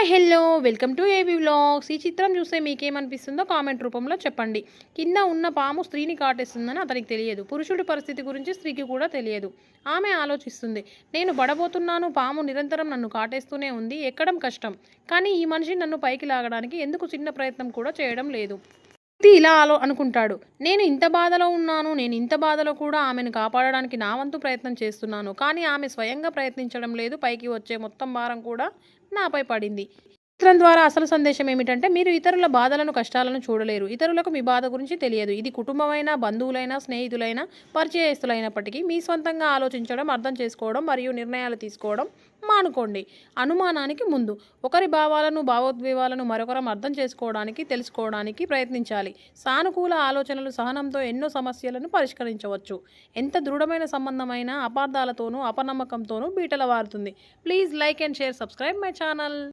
Hi hello. Welcome to AB vlogs. ఈ చిత్రం చూస్తే మీకేమనిపిస్తుందో కామెంట్ రూపంలో చెప్పండి. కింద ఉన్న పాము స్త్రీని కాటేస్తుందని అతనికి తెలియదు. పురుషుడి పరిస్థితి గురించి స్త్రీకి కూడా తెలియదు. ఆమె ఆలోచిస్తుంది నేను పడబోతున్నాను పాము నిరంతరం నన్ను కాటేస్తూనే ఉంది ఎక్కడం కష్టం. కానీ ఈ మనిషి నన్ను పైకి లాగడానికి ఎందుకు చిన్న ప్రయత్నం కూడా చేయడం లేదు. వ్యక్తి ఇలా ఆలో అనుకుంటాడు. నేను ఇంత బాధలో ఉన్నాను నేను ఇంత బాధలో కూడా ఆమెను కాపాడడానికి నా వంతు ప్రయత్నం చేస్తున్నాను. కానీ ఆమె స్వయంగా ప్రయత్నించడం లేదు. పైకి వచ్చే మొత్తం భారం కూడా నాపై పడింది. చిత్రం ద్వారా అసలు సందేశం ఏమిటంటే మీరు ఇతరుల బాధలను కష్టాలను చూడలేరు. ఇతరులకు మీ బాధ గురించి తెలియదు. ఇది కుటుంబమైనా బంధువులైనా స్నేహితులైనా పరిచయస్తులైనప్పటికీ మీ సొంతంగా ఆలోచించడం అర్థం చేసుకోవడం మరియు నిర్ణయాలు తీసుకోవడం మానుకోండి. అనుమానానికి ముందు. ఒకరి భావాలను భావోద్వేగాలను మరొకరం అర్థం చేసుకోవడానికి తెలుసుకోవడానికి ప్రయత్నించాలి. సానుకూల ఆలోచనలు సహనంతో ఎన్నో సమస్యలను పరిష్కరించవచ్చు. ఎంత దృఢమైన సంబంధమైన అపార్థాలతోనూ అపనమ్మకంతోనూ బీటల వారుతుంది. Please like and share subscribe my channel.